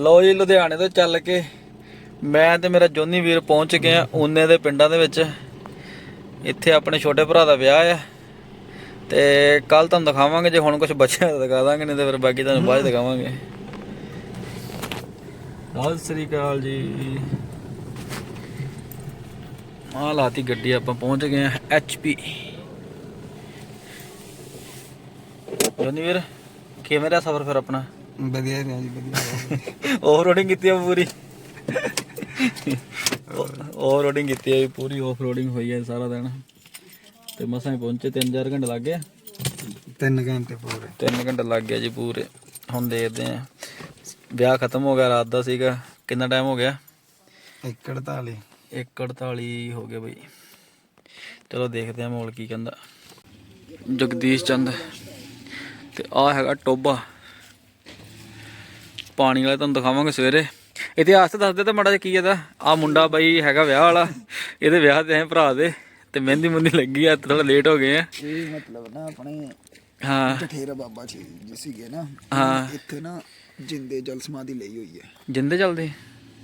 ਲਓ ਜੀ, ਲੁਧਿਆਣੇ ਤੋਂ ਚੱਲ ਕੇ ਮੈਂ ਤੇ ਮੇਰਾ ਜੋਨੀ ਵੀਰ ਪਹੁੰਚ ਗਏ ਆ ਓਨੇ ਦੇ ਪਿੰਡਾਂ ਦੇ ਵਿੱਚ। ਇੱਥੇ ਆਪਣੇ ਛੋਟੇ ਭਰਾ ਦਾ ਵਿਆਹ ਆ। ਤੇ ਕੱਲ ਤੁਹਾਨੂੰ ਦਿਖਾਵਾਂਗੇ, ਜੇ ਹੁਣ ਕੁਝ ਬਚਿਆ ਤਾਂ ਦਿਖਾ ਦਾਂਗੇ, ਨਹੀਂ ਤੇ ਫਿਰ ਬਾਕੀ ਤੁਹਾਨੂੰ ਬਾਅਦ ਦਿਖਾਵਾਂਗੇ। ਸਤਿ ਸ੍ਰੀ ਅਕਾਲ ਜੀ। ਆਹ ਲਾਤੀ ਗੱਡੀ, ਆਪਾਂ ਪਹੁੰਚ ਗਏ ਆ ਐਚਪੀ ਜੋਨੀ ਵੀਰ, ਕਿਵੇਂ ਰਿਹਾ ਸਫ਼ਰ ਫਿਰ ਆਪਣਾ? ਵਧੀਆ ਰਿਹਾ ਜੀ ਵਧੀਆ ਆਫ ਰੋਡਿੰਗ ਕੀਤੀ ਆ ਪੂਰੀ। ਆਫ ਰੋਡਿੰਗ ਕੀਤੀ ਆ ਪੂਰੀ ਆਫ ਰੋਡਿੰਗ ਹੋਈ ਹੈ ਸਾਰਾ ਦਿਨ। ਤੇ ਮਸਾਂ ਹੀ ਪਹੁੰਚੇ 3-4 ਘੰਟੇ ਲੱਗ ਗਏ। 3 ਘੰਟੇ ਪੂਰੇ। 3 ਘੰਟੇ ਲੱਗ ਗਏ ਜੀ ਪੂਰੇ। ਹੁਣ ਦੇਖਦੇ ਆ। ਵਿਆਹ ਖਤਮ ਹੋ ਗਿਆ ਰਾਤ ਦਾ ਸੀਗਾ। ਕਿੰਨਾ ਟਾਈਮ ਹੋ ਗਿਆ? 148 1:48 ਹੋ ਗਿਆ ਬਈ। ਚਲੋ ਦੇਖਦੇ ਆ ਮੋਲ ਕੀ ਕਹਿੰਦਾ। ਜਗਦੀਸ਼ ਚੰਦ। ਤੇ ਆ ਹੈਗਾ ਟੋਬਾ ਪਾਣੀ ਵਾਲਾ ਤੁਹਾਨੂੰ ਦਿਖਾਵਾਂਗੇ ਸਵੇਰੇ। ਇਤਿਹਾਸ ਤਾਂ ਦੱਸ ਦੇ ਤਾਂ ਮਾੜਾ ਜਿਹਾ ਕੀ ਇਹਦਾ। ਆ ਮੁੰਡਾ ਬਾਈ ਹੈਗਾ ਵਿਆਹ ਵਾਲਾ। ਇਹਦੇ ਵਿਆਹ ਤੇ ਐ ਭਰਾ ਦੇ। ਤੇ ਮਹਿੰਦੀ ਮੁੰਦੀ ਲੱਗੀ ਆ ਥੋੜਾ ਲੇਟ ਹੋ ਗਏ ਆ। ਇਹ ਮਤਲਬ ਨਾ ਆਪਣੇ ਹਾਂ। ਜਠੇਰਾ ਬਾਬਾ ਜੀ ਜੀ ਸੀਗੇ ਨਾ। ਹਾਂ। ਇੱਥੇ ਨਾ ਜਿੰਦੇ ਜਲ ਸਮਾਧੀ ਲਈ ਹੋਈ ਹੈ। ਜਿੰਦੇ ਚੱਲਦੇ?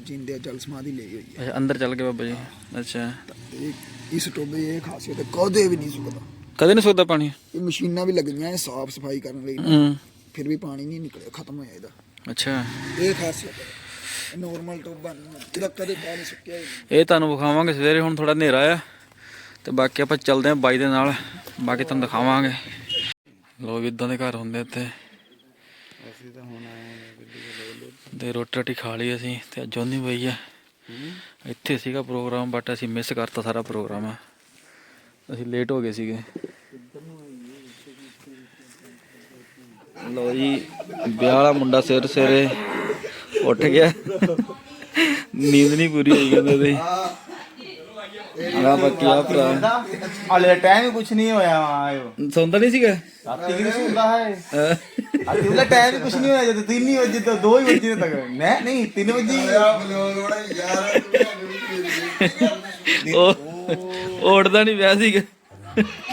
ਜਿੰਦੇ ਜਲ ਸਮਾਧੀ ਲਈ ਹੋਈ ਹੈ। ਅੱਛਾ ਅੰਦਰ ਚੱਲ ਗਏ ਬਾਬਾ ਜੀ। ਅੱਛਾ। ਤੇ ਇਸ ਟੋਬੇ ਇਹ ਖਾਸੀਅਤ ਹੈ ਕਦੇ ਵੀ ਨਹੀਂ ਸੁੱਕਦਾ। ਕਦੇ ਨਹੀਂ ਸੁੱਕਦਾ ਪਾਣੀ? ਇਹ ਮਸ਼ੀਨਾਂ ਵੀ ਲੱਗੀਆਂ ਹੈ ਸਾਫ਼ ਸਫ਼ਾਈ ਕਰਨ ਲਈ ਫਿਰ ਵੀ ਪਾਣੀ ਨਹੀਂ ਨਿਕਲਿਆ ਖਤਮ ਹੋਇਆ ਇਹਦਾ। ਅੱਛਾ। ਇਹ ਖਾਸੀਅਤ ਹੈ ਨੋਰਮਲ ਟੋਬਾ ਇਹਦਾ ਕਦੇ ਪਾਣੀ ਸੁੱਕਿਆ ਇਹ। ਤੁਹਾਨੂੰ ਵਿਖਾਵਾਂਗੇ ਸਵੇਰੇ ਹੁਣ ਥੋੜਾ ਹਨੇਰਾ ਆ ਤੇ ਬਾਕੀ ਆਪਾਂ ਚੱਲਦੇ ਆਂ ਬਾਈ ਦੇ ਨਾਲ ਬਾਕੀ ਤੁਹਾਨੂੰ ਦਿਖਾਵਾਂਗੇ। ਲੋਕ ਇਦਾਂ ਦੇ ਘਰ ਹੁੰਦੇ ਇੱਥੇ। ਅਸੀਂ ਤਾਂ ਹੁਣ ਆਏ ਤੇ ਰੋਟੀ ਰਾਟੀ ਖਾ ਲਈ ਅਸੀਂ ਤੇ ਅੱਜ ਜੋਨੀ ਬਈ ਆ। ਇੱਥੇ ਸੀਗਾ ਪ੍ਰੋਗਰਾਮ ਬਟ ਅਸੀਂ ਮਿਸ ਕਰਤਾ ਸਾਰਾ ਪ੍ਰੋਗਰਾਮ ਅਸੀਂ ਲੇਟ ਹੋ ਗਏ ਸੀਗੇ। ਲੋ ਜੀ ਵਿਆਹ ਵਾਲਾ ਮੁੰਡਾ ਸਿਰ ਸਿਰੇ ਉੱਠ ਗਿਆ। ਨੀਂਦ ਨਹੀਂ ਪੂਰੀ ਹੋਈ ਕਹਿੰਦੇ ਤੇ ਆ ਬਾਕੀ ਆ ਭਰਾ। ਹਲੇ ਟਾਈਮ ਕੁਛ ਨਹੀਂ ਹੋਇਆ ਆਇਓ ਸੌਂਦਾ ਨਹੀਂ ਸੀਗਾ? ਰਾਤੀ ਕਿਉਂ ਸੁਣਦਾ ਹੈ। ਅਹ ਅੱਜ ਉਹਦਾ ਟਾਈਮ ਕੁਛ ਨਹੀਂ ਹੋਇਆ ਜਦੋਂ 3 ਹੀ ਵਜੇ ਤੋਂ 2 ਹੀ ਵਜੇ ਤੱਕ। ਨਹੀਂ ਨਹੀਂ 3 ਵਜੇ ਉਹ ਉਹ ਉੱਠਦਾ ਨਹੀਂ ਪਿਆ ਸੀਗਾ।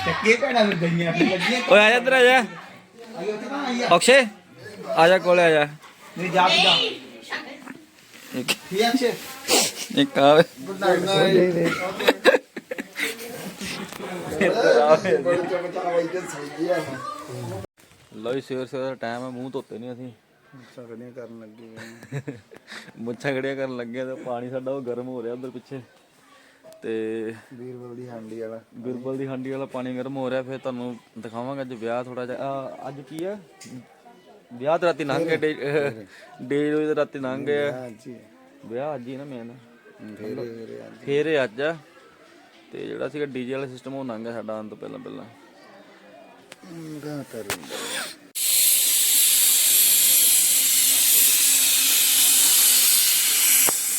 ਚੱਕੇ ਭੈਣਾਂ ਨੂੰ ਗਈਆਂ ਫਿਰ ਲੱਗੀਆਂ ਓਏ ਆ ਜਾ ਇੱਧਰ ਆ ਜਾ। ਕੋਲੇ ਆ ਜਾ ਨਹੀਂ ਜਾ ਤੂੰ ਜਾ ਇੱਕ ਠੀਕ ਹੈ ਇੱਕ ਆ ਵੇ। ਲਓ ਜੀ ਸਵੇਰ ਸਵੇਰ ਟਾਈਮ ਹੈ ਮੂੰਹ ਧੋਤੇ ਨਹੀਂ ਅਸੀਂ ਸਕਦੀਆਂ ਕਰਨ ਲੱਗੇ ਮੁੱਛਾਂ ਖੜੀਆਂ ਕਰਨ ਲੱਗੇ ਤੇ ਪਾਣੀ ਸਾਡਾ ਉਹ ਗਰਮ ਹੋ ਰਿਹਾ ਉਧਰ ਪਿੱਛੇ ਤੇ ਵੀਰਵਲ ਦੀ ਹਾਂਡੀ ਵਾਲਾ। ਬਿਰਬਲ ਦੀ ਹਾਂਡੀ ਵਾਲਾ ਪਾਣੀ ਗਰਮ ਹੋ ਰਿਹਾ ਫਿਰ ਤੁਹਾਨੂੰ ਦਿਖਾਵਾਂਗੇ ਅੱਜ ਵਿਆਹ ਥੋੜਾ ਜਿਹਾ। ਆਹ, ਅੱਜ ਕੀ ਆ? ਵਿਆਹ ਤੇ ਰਾਤੀ ਲੰਘ ਡੇ ਡੇ ਰੋਜ਼ ਤੇ ਰਾਤੀ ਲੰਘ ਗਏ ਆ। ਹਾਂਜੀ ਵਿਆਹ ਅੱਜ ਹੀ ਨਾ ਮੇਨ ਫੇਰ ਫੇਰ ਫੇਰ ਇਹ ਅੱਜ ਆ। ਤੇ ਜਿਹੜਾ ਸੀਗਾ ਡੀਜੇ ਵਾਲਾ ਸਿਸਟਮ ਉਹ ਲੰਘ ਗਿਆ ਸਾਡਾ ਆਉਣ ਤੋਂ ਪਹਿਲਾਂ ਪਹਿਲਾਂ। ਗਾ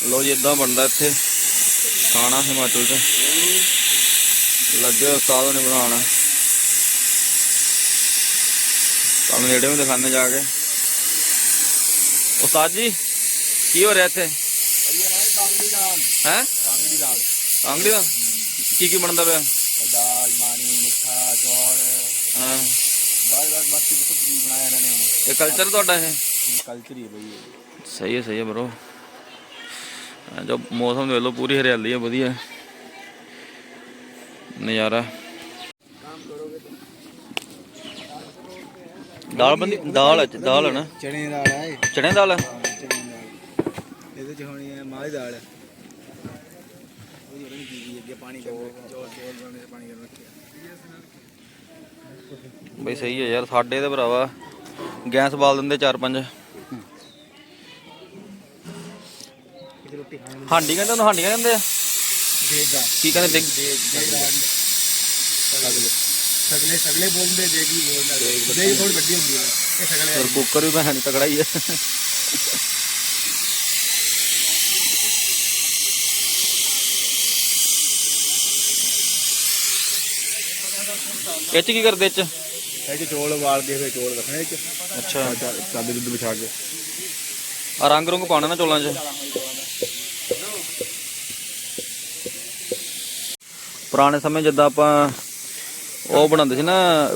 ਲੋ ਜੀ ਇਦਾਂ ਬਣਦਾ ਇੱਥੇ। ਖਾਣਾ ਹਿਮਾਚਲ 'ਚ ਲੱਗੇ ਉਸਤਾਦ ਨੇ ਬਣਾਉਣਾ। ਤੁਹਾਨੂੰ ਨੇੜੇ ਵੀ ਦਿਖਾਣੇ ਜਾ ਕੇ। ਉਸਤਾਦ ਜੀ ਕੀ ਹੋ ਰਿਹਾ ਇੱਥੇ? ਹੈ ਕਾਂਗੜੀ ਦਾਲ। ਕਾਂਗੜੀ ਦਾ ਕੀ ਕੀ ਬਣਦਾ ਪਿਆ? ਦਾਲ ਮਾਣੀ ਮਿੱਠਾ ਚੌਲ। ਹਾਂ। ਬਾਰ ਬਾਰ ਬਸ ਕੁਝ ਬਣਾਇਆ ਇਹਨਾਂ ਨੇ ਇਹ ਕਲਚਰ ਤੁਹਾਡਾ ਇਹ? ਕਲਚਰ ਹੀ ਹੈ ਬਈ। ਸਹੀ ਹੈ ਸਹੀ ਹੈ ਬ్రో ਜੋ ਮੌਸਮ ਦੇ ਲੋ ਪੂਰੀ ਹਰਿਆਲੀ ਹੈ ਵਧੀਆ। ਨਜ਼ਾਰਾ। ਦਾਲ ਬੰਦੀ ਦਾਲ ਹੈ ਦਾਲ ਹੈ ਨਾ? ਚਣੇ ਦਾਲ ਹੈ ਚਣੇ ਦਾਲ। ਇਹਦੇ ਚ ਹੋਣੀ ਹੈ ਮਾਹ ਦਾਲ। ਹੈ ਉਹ ਜਿਹੜੀ ਕੀ ਅੱਗੇ ਪਾਣੀ ਚੋਲ ਚੋਲ ਪਾਣੀ ਰੱਖਿਆ ਬਈ ਸਹੀ ਹੈ ਯਾਰ ਸਾਡੇ ਤੇ ਭਰਾਵਾ ਗੈਸ ਬਾਲ ਦਿੰਦੇ 4-5 ਰੋਟੀ। ਖਾਣ ਹਾਂਡੀ ਕਹਿੰਦੇ ਉਹਨੂੰ ਹਾਂਡੀਆਂ ਕਹਿੰਦੇ? ਆ ਦੇਗ। ਕੀ ਕਹਿੰਦੇ? ਡਿੱਗ ਸਗਲੇ ਸਗਲੇ ਸਗਲੇ ਬੋਲਦੇ ਦੇਗ ਬੋਲਦਾ ਦੇਗ ਥੋੜੀ ਵੱਡੀ ਹੁੰਦੀ ਹੈ। ਇਹ ਸਗਲੇ ਫਿਰ ਕੁੱਕਰ ਵੀ ਭੈਣ ਤਕੜਾ ਹੀ ਹੈ। ਇਹ ਚ ਕੀ ਕਰਦੇ ਚ? ਇਹ ਚ ਚੌਲ ਕੇ ਫਿਰ ਚੌਲ ਰੱਖਣੇ ਚ। ਅੱਛਾ। ਚਾਦੇ ਦੁੱਧ ਵਿਛਾ ਕੇ। ਆ ਰੰਗ ਰੰਗ ਪਾਉਣਾ ਨਾ ਚੋਲਾਂ 'ਚ। ਪੁਰਾਣੇ ਸਮੇਂ ਜਿੱਦਾਂ ਆਪਾਂ ਉਹ ਬਣਾਉਂਦੇ ਸੀ ਨਾ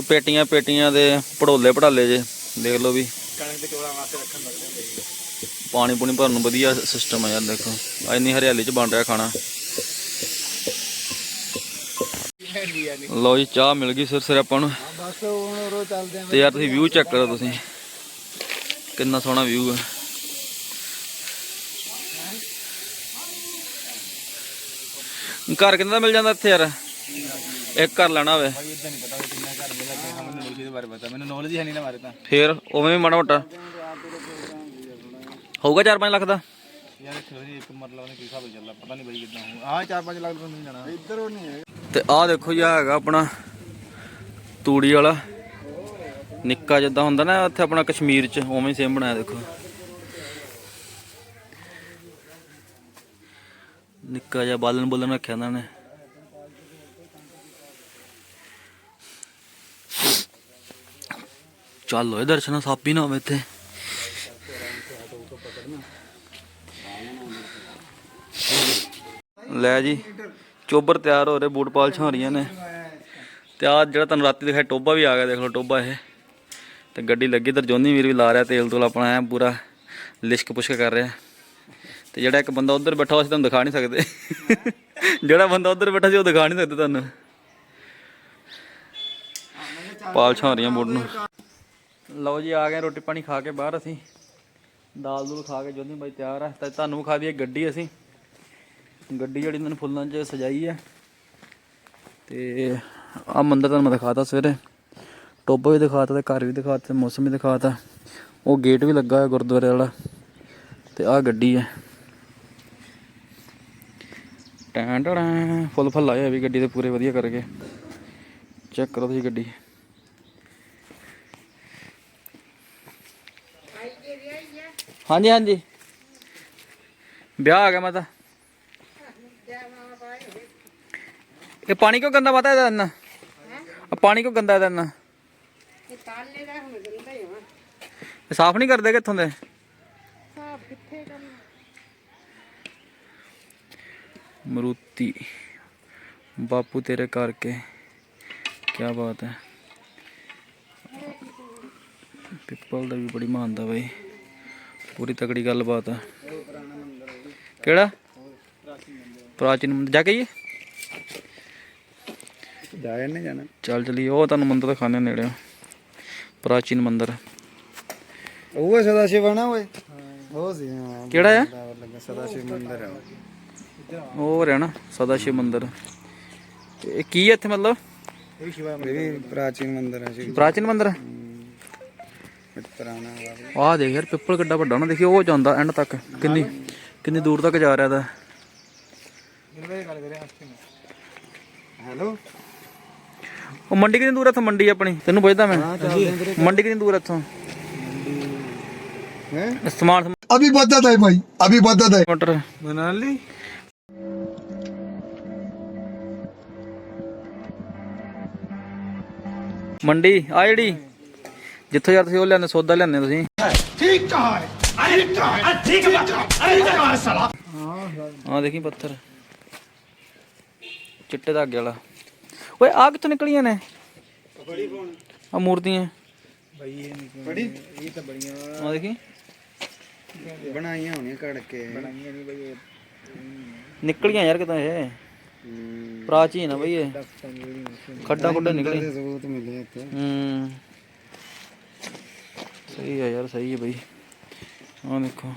ਪੇਟੀਆਂ ਪੇਟੀਆਂ ਦੇ ਪੜੋਲੇ ਪੜਾਲੇ ਜੇ ਦੇਖ ਲਓ ਵੀ। ਕਣਕ ਦੇ ਚੌਲਾਂ ਵਾਸਤੇ ਰੱਖਣ ਲੱਗਦੇ ਪਾਣੀ ਪੂਣੀ ਭਰਨ ਨੂੰ ਵਧੀਆ ਸਿਸਟਮ ਆ ਯਾਰ ਦੇਖੋ। ਇੰਨੀ ਹਰਿਆਲੀ ਚ ਬਣ ਰਿਹਾ ਖਾਣਾ। ਲਓ ਜੀ ਚਾਹ ਮਿਲ ਗਈ ਸਿਰ ਸਿਰ ਆਪਾਂ ਨੂੰ। ਬਸ ਹੁਣ ਰੋ ਚੱਲਦੇ ਤੇ ਯਾਰ ਤੁਸੀਂ ਵਿਊ ਚੈੱਕ ਕਰੋ ਤੁਸੀਂ। ਕਿੰਨਾ ਸੋਹਣਾ ਵਿਊ ਹੈ ਘਰ ਕਿੰਨਾ ਦਾ ਮਿਲ ਜਾਂਦਾ ਇੱਥੇ ਯਾਰ? ਇੱਕ ਘਰ ਲੈਣਾ ਹੋਵੇ। ਭਾਈ ਇਦਾਂ ਨਹੀਂ ਪਤਾ ਵੀ ਕਿੰਨਾ ਘਰ ਮਿਲਦਾ ਕਿ ਮੈਨੂੰ ਨੌਲੇਜ ਦੇ ਬਾਰੇ ਪਤਾ। ਮੈਨੂੰ ਨੌਲੇਜ ਹੈ ਨਹੀਂ ਨਾ ਬਾਰੇ ਤਾਂ। ਫੇਰ ਉਵੇਂ ਵੀ ਮਾੜਾ ਮੋਟਾ। ਹੋਊਗਾ 4-5 ਲੱਖ ਦਾ? ਯਾਰ ਇੱਥੇ ਜੀ ਇੱਕ ਮਰਲਾ ਉਹਨੇ ਕੀ ਹਿਸਾਬ ਨਾਲ ਚੱਲਦਾ ਪਤਾ ਨਹੀਂ ਬਾਈ ਕਿੱਦਾਂ ਹੋਊ। ਹਾਂ 4-5 ਲੱਖ ਤੋਂ ਮਿਲ ਜਾਣਾ ਇੱਧਰ ਉਹ ਨਹੀਂ ਹੈ ਤੇ ਆਹ ਦੇਖੋ ਜੀ ਹੈਗਾ ਆਪਣਾ ਤੂੜੀ ਵਾਲਾ। ਨਿੱਕਾ ਜਿੱਦਾਂ ਹੁੰਦਾ ਨਾ ਉੱਥੇ ਆਪਣਾ ਕਸ਼ਮੀਰ 'ਚ ਉਵੇਂ ਸੇਮ ਬਣਾਇਆ ਦੇਖੋ। ਨਿੱਕਾ ਜਿਹਾ ਬਾਲਣ ਬੁਲਣ ਰੱਖਿਆ ਇਹਨਾਂ ਨੇ। ਚੱਲ ਓਏ ਸੱਪ ਹੀ ਨਾ ਹੋਵੇ ਇੱਥੇ। ਲੈ ਜੀ, ਚੋਬਰ ਤਿਆਰ ਹੋ ਰਹੇ, ਬੂਟ ਪਾਲਸ਼ਾਂ ਹੋ ਰਹੀਆਂ ਨੇ। ਤੇ ਆ ਜਿਹੜਾ ਤੁਹਾਨੂੰ ਰਾਤੀ ਦਿਖਾਇਆ, ਟੋਬਾ ਵੀ ਆ ਗਿਆ, ਦੇਖ ਲਓ ਟੋਬਾ ਇਹ। ਤੇ ਗੱਡੀ ਲੱਗੀ ਤੇ ਜੋਨੀ ਵੀਰ ਵੀ ਲਾ ਰਿਹਾ ਤੇਲ ਤੂਲ ਆਪਣਾ ਐ ਪੂਰਾ ਲਿਸ਼ਕ ਪੁਸ਼ਕ ਕਰ ਰਿਹਾ। ਤੇ ਜਿਹੜਾ ਇੱਕ ਬੰਦਾ ਉਧਰ ਬੈਠਾ ਹੋਇਆ ਸੀ, ਤੁਹਾਨੂੰ ਦਿਖਾ ਨਹੀਂ ਸਕਦੇ। ਜਿਹੜਾ ਬੰਦਾ ਉਧਰ ਬੈਠਾ ਸੀ, ਉਹ ਦਿਖਾ ਨਹੀਂ ਸਕਦੇ ਤੁਹਾਨੂੰ। ਪਾਲਸ਼ਾਂ ਹੋ ਰਹੀਆਂ ਬੂਟ ਨੂੰ ਲਓ ਜੀ, ਆ ਗਏ ਰੋਟੀ ਪਾਣੀ ਖਾ ਕੇ ਬਾਹਰ ਅਸੀਂ। ਦਾਲ ਦੂਲ ਖਾ ਕੇ ਜੋਨੀ ਬਾਈ ਤਿਆਰ ਹੈ ਤੇ ਤੁਹਾਨੂੰ ਵਿਖਾ ਦਈਏ ਗੱਡੀ ਅਸੀਂ। ਗੱਡੀ ਜਿਹੜੀ ਇਹਨਾਂ ਨੇ ਫੁੱਲਾਂ 'ਚ ਸਜਾਈ ਹੈ ਤੇ ਆ ਮੰਦਰ ਤੁਹਾਨੂੰ ਮੈਂ ਦਿਖਾਤਾ ਸਵੇਰੇ। ਟੋਬਾ ਵੀ ਦਿਖਾਤਾ ਤੇ ਘਰ ਵੀ ਦਿਖਾਤਾ ਤੇ ਮੌਸਮ ਵੀ ਦਿਖਾਤਾ। ਉਹ ਗੇਟ ਵੀ ਲੱਗਾ ਹੋਇਆ ਗੁਰਦੁਆਰੇ ਵਾਲਾ। ਤੇ ਆ ਗੱਡੀ ਹੈ ਟੈਂ ਟੜਾਂ ਫੁੱਲ ਫੁੱਲ ਆਇਆ ਵੀ ਗੱਡੀ ਦੇ ਪੂਰੇ ਵਧੀਆ ਕਰਕੇ। ਚੈੱਕ ਕਰੋ ਤੁਸੀਂ ਗੱਡੀ। ਹਾਂਜੀ ਹਾਂਜੀ। ਵਿਆਹ ਆ ਗਿਆ ਮਾਤਾ। ਇਹ ਪਾਣੀ ਕਿਉਂ ਗੰਦਾ ਪਤਾ ਇਹਦਾ ਇੰਨਾ? ਆ ਪਾਣੀ ਕਿਉਂ ਗੰਦਾ ਇਹਦਾ ਇੰਨਾ? ਇਹ ਤਾਲੇ ਦਾ ਹੁਣ ਗੰਦਾ ਹੀ ਹੋਣਾ ਇਹ ਸਾਫ਼ ਨਹੀਂ ਕਰਦੇ ਕਿੱਥੋਂ ਦੇ ਸਾਫ਼ ਕਿੱਥੇ ਕਰਨਾ ਮਰੂਤੀ। ਬਾਪੂ ਤੇਰੇ ਕਰਕੇ। ਕੀ ਬਾਤ ਹੈ। ਪਿੱਪਲ ਦਾ ਵੀ ਬੜੀ ਮਾਨਦਾ ਬਾਈ। ਪੂਰੀ ਤਕੜੀ ਗੱਲਬਾਤ ਹੈ ਕਿਹੜਾ? ਪ੍ਰਾਚੀਨ ਮੰਦਿਰ। ਜਾ ਕੇ ਆਈਏ। ਜਾਇਆ ਨਹੀਂ ਜਾਣਾ। ਚੱਲ ਚਲੀ ਉਹ ਤੁਹਾਨੂੰ ਮੰਦਿਰ ਦਿਖਾਣੇ ਨੇੜੇ ਪ੍ਰਾਚੀਨ ਮੰਦਿਰ। ਉਹ ਸਦਾ ਸ਼ਿਵ ਨਾ ਓਏ? ਉਹ ਸੀ ਕਿਹੜਾ ਆ? ਸਦਾ ਸ਼ਿਵ ਮੰਦਿਰ ਹੈ ਉਹ ਰਿਹਾ ਨਾ ਸਦਾ ਸ਼ਿਵ ਮੰਦਿਰ। ਇਹ ਕੀ ਹੈ ਇੱਥੇ ਮਤਲਬ? ਪ੍ਰਾਚੀਨ ਮੰਦਿਰ ਆਹ ਦੇਖ ਯਾਰ ਪਿੱਪਲ ਕਿੱਡਾ ਵੱਡਾ ਨਾ ਦੇਖੀ ਉਹ ਜਾਂਦਾ ਐਂਡ ਤੱਕ। ਕਿੰਨੀ ਕਿੰਨੀ ਦੂਰ ਤੱਕ ਜਾ ਰਿਹਾ ਦਾ ਹੈਲੋ? ਉਹ ਮੰਡੀ ਕਿੰਨੀ ਦੂਰ ਇੱਥੋਂ ਮੰਡੀ ਆਪਣੀ? ਤੈਨੂੰ ਪੁੱਛਦਾ ਮੈਂ। ਮੰਡੀ ਕਿੰਨੀ ਦੂਰ ਹੈ ਇੱਥੋਂ? ਹੈ? ਸਮਾਨ ਅਭੀ ਬਦਤ ਹੈ ਭਾਈ ਅਭੀ ਬਦਤ ਹੈ। ਮੋਟਰ। ਬਣਾ ਮੰਡੀ ਆ ਜਿਹੜੀ। ਜਿੱਥੋਂ ਯਾਰ ਤੁਸੀਂ ਉਹ ਲਿਆਂਦੇ ਸੌਦਾ ਲਿਆਂਦੇ ਤੁਸੀਂ। ਹਾਂ ਦੇਖੀ ਪੱਥਰ। ਚਿੱਟੇ ਧਾਗੇ ਵਾਲਾ। ਓਏ ਆ ਕਿੱਥੋਂ ਨਿਕਲੀਆਂ ਨੇ? ਆ ਮੂਰਤੀਆਂ। ਬਈ ਇਹ ਨਹੀਂ ਬੜੀ ਇਹ ਤਾਂ ਬੜੀਆਂ। ਆ ਦੇਖੀ। ਬਣਾਈਆਂ ਹੋਣੀਆਂ ਕੜ ਕੇ ਬਣਾਈਆਂ ਨਹੀਂ ਬਈ ਨਿਕਲੀਆਂ ਯਾਰ ਕਿਤੋਂ ਇਹ। ਪ੍ਰਾਚੀਨ ਆ ਬਈ ਇਹ। ਖੱਡਾ ਖੁੱਡਾ ਨਿਕਲੀ ਸਬੂਤ ਮਿਲੇ ਇੱਥੇ। ਹੂੰ। ਸਹੀ ਹੈ ਯਾਰ ਸਹੀ ਹੈ ਬਈ। ਆਹ ਦੇਖੋ।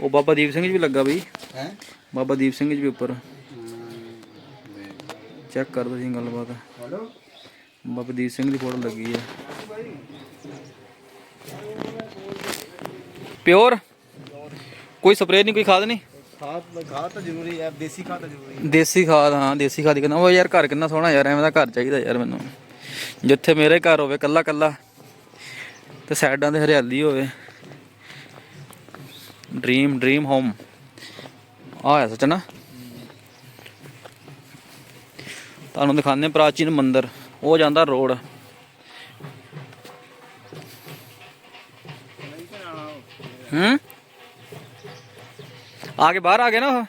ਉਹ ਬਾਬਾ ਦੀਪ ਸਿੰਘ ਜੀ ਵੀ ਲੱਗਾ ਬਈ। ਹੈ? ਬਾਬਾ ਦੀਪ ਸਿੰਘ ਜੀ ਵੀ ਉੱਪਰ। ਚੈੱਕ ਕਰ ਤੁਸੀਂ ਗੱਲਬਾਤ। ਹਲੋ ਬਾਬਾ ਦੀਪ ਸਿੰਘ ਦੀ ਫੋਟੋ ਲੱਗੀ ਹੈ ਪਿਓਰ। ਕੋਈ ਸਪਰੇਅ ਨਹੀਂ ਕੋਈ ਖਾਦ ਨਹੀਂ? ਖਾਦ ਖਾਦ ਤਾਂ ਜ਼ਰੂਰੀ ਹੈ, ਦੇਸੀ ਖਾਦ ਤਾਂ ਜ਼ਰੂਰੀ ਹੈ। ਦੇਸੀ ਖਾਦ, ਹਾਂ, ਦੇਸੀ ਖਾਦ ਹੀ ਕਹਿੰਦਾ ਉਹ ਯਾਰ ਘਰ ਕਿੰਨਾ ਸੋਹਣਾ ਯਾਰ, ਐਵੇਂ ਦਾ ਘਰ ਚਾਹੀਦਾ ਯਾਰ ਮੈਨੂੰ। ਜਿੱਥੇ ਮੇਰੇ ਘਰ ਹੋਵੇ, ਕੱਲਾ ਕੱਲਾ, ਤੇ ਸਾਈਡਾਂ ਤੇ ਹਰਿਆਲੀ ਹੋਵੇ। ਡ੍ਰੀਮ ਡ੍ਰੀਮ ਹੋਮ ਆ ਸੱਚ ਨਾ ਤੁਹਾਨੂੰ ਦਿਖਾਉਂਦੇ ਪ੍ਰਾਚੀਨ ਮੰਦਿਰ। ਉਹ ਜਾਂਦਾ ਰੋਡ। ਹੂੰ? ਆ ਕੇ ਬਾਹਰ ਆ ਗਏ ਨਾ ਉਹ।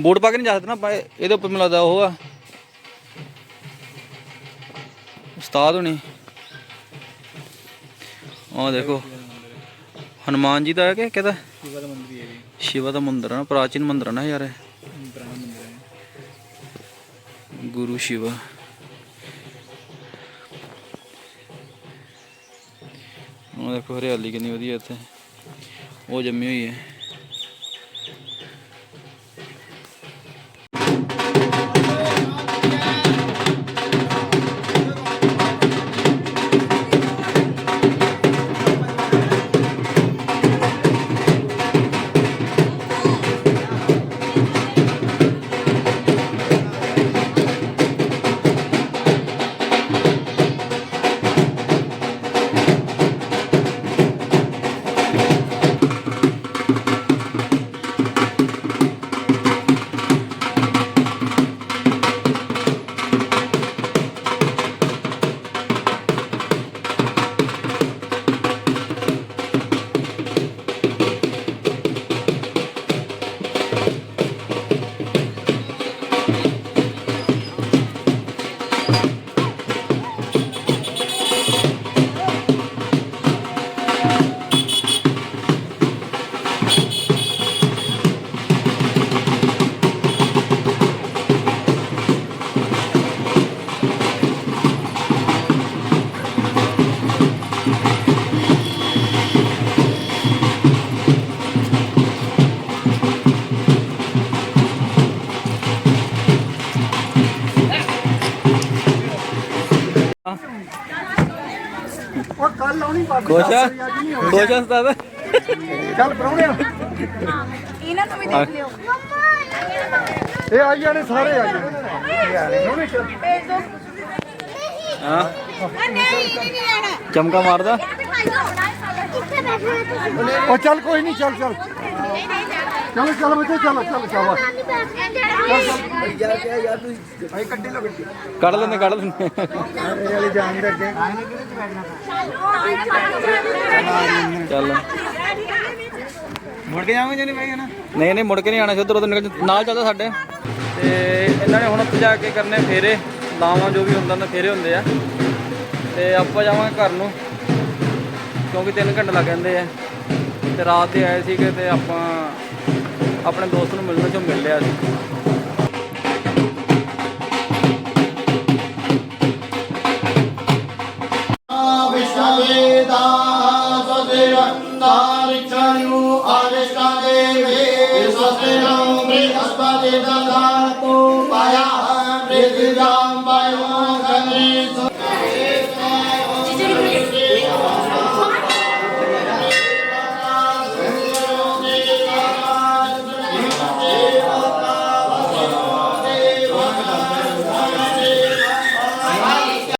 ਬੂਟ ਪਾ ਕੇ ਨਹੀਂ ਜਾ ਸਕਦੇ ਨਾ ਇਹਦੇ ਉੱਪਰ ਮੈਨੂੰ ਲੱਗਦਾ ਉਹ ਆ। ਉਸਤਾਦ ਹੁਣੀ। ਉਹ ਦੇਖੋ। ਹਨੂਮਾਨ ਜੀ ਦਾ ਹੈ ਕਿ ਕਿਹਦਾ? ਸ਼ਿਵਾ ਦਾ ਮੰਦਿਰ ਹੀ ਹੈ ਸ਼ਿਵਾ ਦਾ ਮੰਦਿਰ ਆ ਨਾ ਪ੍ਰਾਚੀਨ ਮੰਦਿਰ ਆ ਨਾ ਯਾਰ ਇਹ। ਹੈ। ਗੁਰੂ ਸ਼ਿਵਾ। ਉਹ ਦੇਖੋ ਹਰਿਆਲੀ ਕਿੰਨੀ ਵਧੀਆ ਇੱਥੇ। ਉਹ ਜੰਮੀ ਹੋਈ ਹੈ। ਕੋਸ਼ਾ ਕੋਸ਼ਾ ਉਸਤਾਦ ਚੱਲ ਪਰੌਣਿਆ ਇਹਨਾਂ ਨੂੰ ਵੀ ਦੇਖ ਲਿਓ। ਇਹ ਆ ਜਾਣੇ ਸਾਰੇ ਆ ਜਾਣੇ। ਹਾਂ। ਚਮਕਾ ਮਾਰਦਾ? ਉਹ ਚੱਲ ਕੋਈ ਨਹੀਂ ਚੱਲ ਚੱਲ। ਚਲੋ ਚਲੋ ਬੱਚੇ ਚਲੋ ਚਲੋ ਚਲੋ। ਕੱਢ ਲੈਂਦੇ ਕੱਢ ਲੈਂਦੇ। ਵਾਲੇ ਜਾਣ ਦੇ ਅੱਗੇ ਚੱਲ। ਮੁੜ ਕੇ ਜਾਵਾਂਗੇ ਜਾਨੀ ਭਾਈ ਹਨਾ? ਨਹੀਂ ਨਹੀਂ ਮੁੜ ਕੇ ਨਹੀਂ ਆਣਾ ਸੀ ਉਧਰ ਨਿਕਲ ਨਾਲ ਚੱਲਦਾ ਸਾਡੇ। ਤੇ ਇਹਨਾਂ ਨੇ ਹੁਣ ਉੱਥੇ ਜਾ ਕੇ ਕਰਨੇ ਫੇਰੇ ਲਾਵਾਂ ਜੋ ਵੀ ਹੁੰਦਾ ਨਾ ਫੇਰੇ ਹੁੰਦੇ ਆ। ਤੇ ਆਪਾਂ ਜਾਵਾਂਗੇ ਘਰ ਨੂੰ ਕਿਉਂਕਿ 3 ਘੰਟੇ ਲੱਗ ਜਾਂਦੇ ਆ। ਤੇ ਰਾਤ ਦੇ ਆਏ ਸੀਗੇ ਤੇ ਆਪਾਂ ਆਪਣੇ ਦੋਸਤ ਨੂੰ ਮਿਲਣ ਚੋਂ ਮਿਲ ਲਿਆ ਸੀ। आया